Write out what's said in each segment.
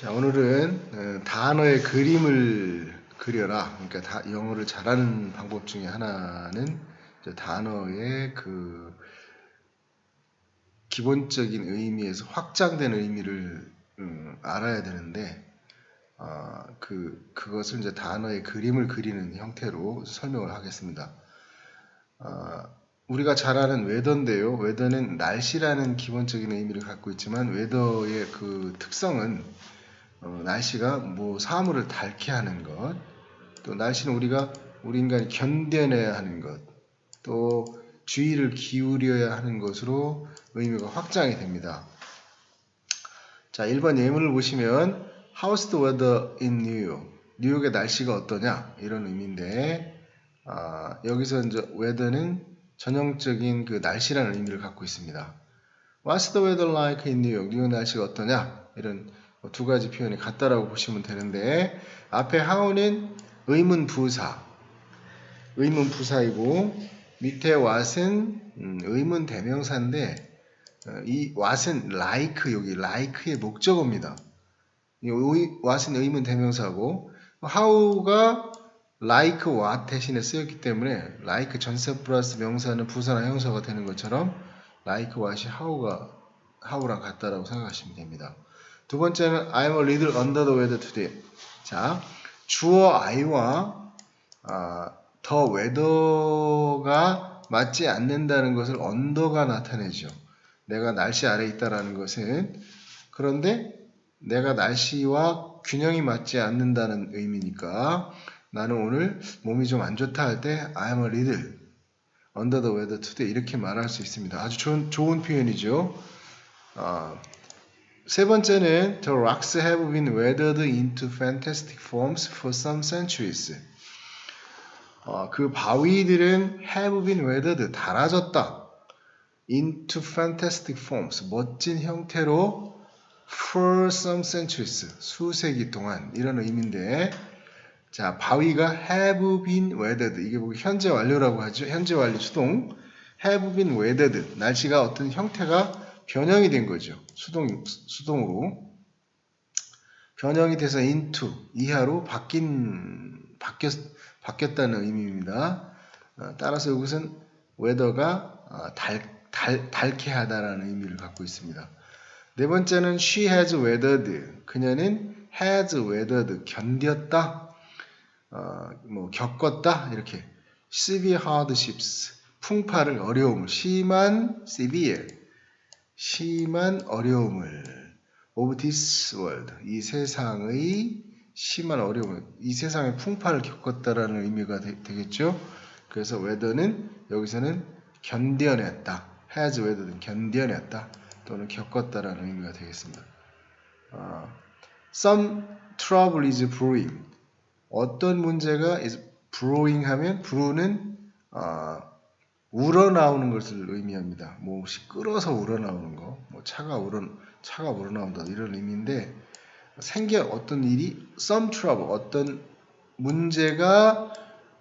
자, 오늘은 어, 단어의 그림을 그려라. 그러니까 다, 영어를 잘하는 방법 중에 하나는 단어의 그 기본적인 의미에서 확장된 의미를 음, 알아야 되는데 어, 그 그것을 이제 단어의 그림을 그리는 형태로 설명을 하겠습니다. 어, 우리가 잘 아는 웨더인데요. 웨더는 날씨라는 기본적인 의미를 갖고 있지만 웨더의 그 특성은 어, 날씨가 뭐 사물을 닳게 하는 것, 또 날씨는 우리가 우리 인간이 견뎌내야 하는 것, 또 주의를 기울여야 하는 것으로 의미가 확장이 됩니다. 자, 1번 예문을 보시면 How's the weather in New York? 뉴욕의 날씨가 어떠냐? 이런 의미인데 아, 여기서 이제 weather는 전형적인 그 날씨라는 의미를 갖고 있습니다. What's the weather like in New York? 뉴욕 날씨가 어떠냐? 이런 뭐 두 가지 표현이 같다라고 보시면 되는데 앞에 how는 의문 부사 의문 부사이고 밑에 what은 음, 의문 대명사인데 어, 이 what은 like 여기 like의 목적어입니다. 이 의- what은 의문 대명사고 how가 like what 대신에 쓰였기 때문에 like 전사 플러스 명사는 부사나 형사가 되는 것처럼 like what이 how가 how랑 같다라고 생각하시면 됩니다. 두 번째는 I'm a little under the weather today. 자, 주어 I와 아, 더 웨더가 맞지 않는다는 것을 언더가 나타내죠. 내가 날씨 아래 있다라는 것은 그런데 내가 날씨와 균형이 맞지 않는다는 의미니까 나는 오늘 몸이 좀 안 좋다 할 때 I'm a little under the weather today 이렇게 말할 수 있습니다. 아주 좋은, 좋은 표현이죠. 아, 세 번째는 The rocks have been weathered into fantastic forms for some centuries. 어, 그 바위들은 have been weathered, 달아졌다. into fantastic forms, 멋진 형태로 for some centuries, 수세기 동안 이런 의미인데 자, 바위가 have been weathered, 이게 뭐 현재 완료라고 하죠. 현재 완료 수동 have been weathered, 날씨가 어떤 형태가 변형이 된 거죠. 수동, 수동으로. 변형이 돼서 into, 이하로 바뀐, 바뀌었, 바뀌었다는 의미입니다. 어, 따라서 이것은 weather가 어, 달, 달, 닳게 하다라는 의미를 갖고 있습니다. 네 번째는 she has weathered. 그녀는 has weathered. 견뎠다. 어, 뭐, 겪었다. 이렇게. severe hardships. 풍파를, 어려움을. 심한, severe. 심한 어려움을 of this world 이 세상의 심한 어려움을 이 세상의 풍파를 겪었다라는 의미가 되, 겠죠 그래서 weather는 여기서는 견뎌냈다. has weathered 견뎌냈다 또는 겪었다라는 의미가 되겠습니다. 어, some trouble is brewing 어떤 문제가 is brewing 하면 brew는 어, 우러나오는 것을 의미합니다. 뭐 혹시 끓어서 우러나오는 거, 뭐 차가 우러 차가 우러나온다 이런 의미인데 생겨 어떤 일이 some trouble 어떤 문제가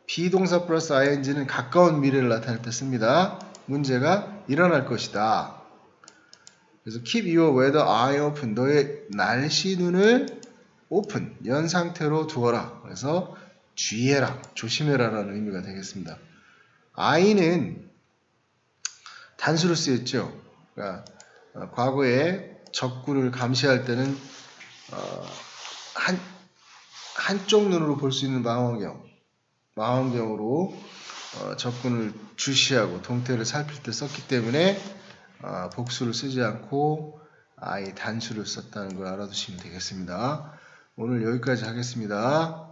비동사 플러스 ing는 가까운 미래를 나타낼 때 씁니다. 문제가 일어날 것이다. 그래서 keep your weather eye open 너의 날씨 눈을 오픈 연 상태로 두어라. 그래서 주의해라, 조심해라라는 의미가 되겠습니다. Eye는 단수로 쓰였죠. 그러니까 어, 과거에 적군을 감시할 때는 어, 한 한쪽 눈으로 볼 수 있는 망원경, 망원경으로 어, 적군을 주시하고 동태를 살필 때 썼기 때문에 어, 복수를 쓰지 않고 아예 단수를 썼다는 걸 알아두시면 되겠습니다. 오늘 여기까지 하겠습니다.